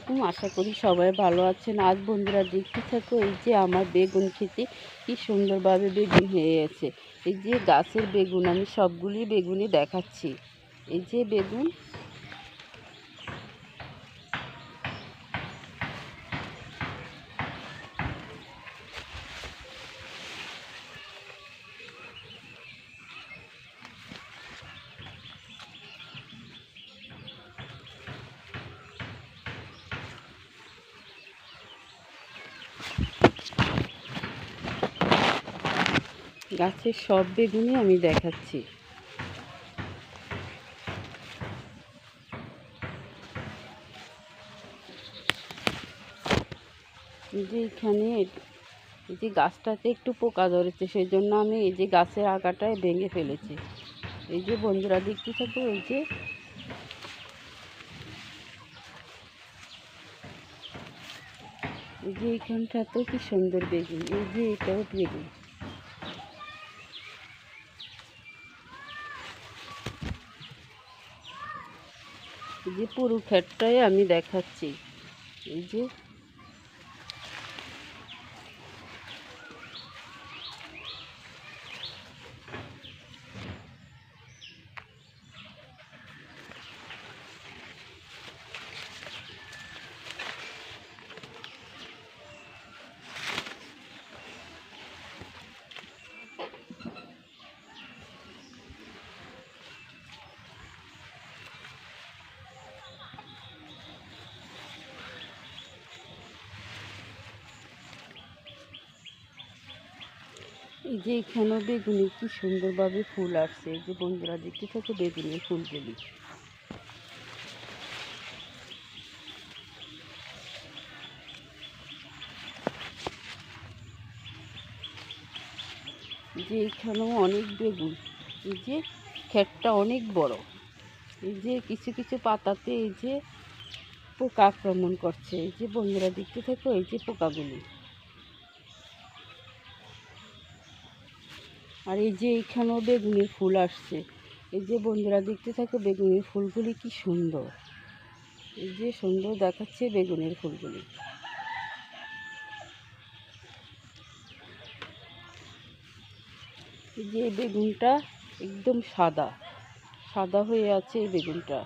আলাইকুম। আশা করি সবাই ভালো আছেন। আজ বন্ধুরা দেখতে থাকো, এই যে আমার বেগুন খেতে কি সুন্দরভাবে বেগুন হয়ে গেছে। এই যে গাছের বেগুন, আমি সবগুলি বেগুনই দেখাচ্ছি। এই যে বেগুন গাছের সব বেগুনই আমি দেখাচ্ছি। যে এখানে এই যে গাছটাতে একটু পোকা ধরেছে সেই জন্য আমি এই যে গাছের আগাটায় ভেঙে ফেলেছি। এই যে বন্ধুরা দেখতে থাকো, এই যে এই যে এইখানটাতেও কি সুন্দর বেগুন, এই যে এটাও বেগুন। যে পুরো ক্ষেতটাই আমি দেখাচ্ছি। এই যে এই যে এখানেও বেগুনি কি সুন্দরভাবে ফুল আসছে। এই যে বন্ধুরা, দেখতে থাকো বেগুনের ফুলগুলি যে এখানেও অনেক বেগুন। এই যে ক্ষেতটা অনেক বড়। এই যে কিছু কিছু পাতাতে এই যে পোকা আক্রমণ করছে। এই যে বন্ধুরা, দেখতে থাকো এই যে পোকাগুলি। আর এই যে এইখানেও বেগুনের ফুল আসছে। এই যে বন্ধুরা দেখতে থাকো বেগুনের ফুলগুলি কি সুন্দর। এই যে সুন্দর দেখাচ্ছে বেগুনের ফুলগুলি। এই যে বেগুনটা একদম সাদা সাদা হয়ে আছে এই বেগুনটা।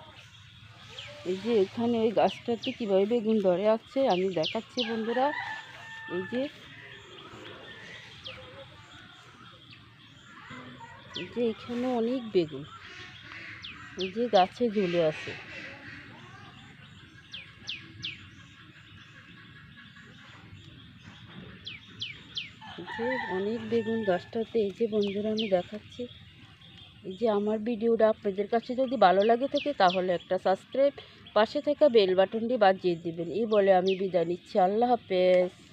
এই যে এখানে ওই গাছটাতে কীভাবে বেগুন ধরে আছে আমি দেখাচ্ছি বন্ধুরা। এই যে যে এখানে অনেক বেগুন। এই যে গাছে ঝুলে আছে। যে অনেক বেগুন গাছটাতে, এই যে বন্ধুরা আমি দেখাচ্ছি। এই যে আমার ভিডিওটা, আপনাদের কাছে যদি ভালো লাগে থাকে, তাহলে একটা সাবস্ক্রাইব পাশে থাকা বেল বাটনটি বাজিয়ে দিবেন। এই বলে আমি বিদায় নিচ্ছি। আল্লাহ হাফেজ।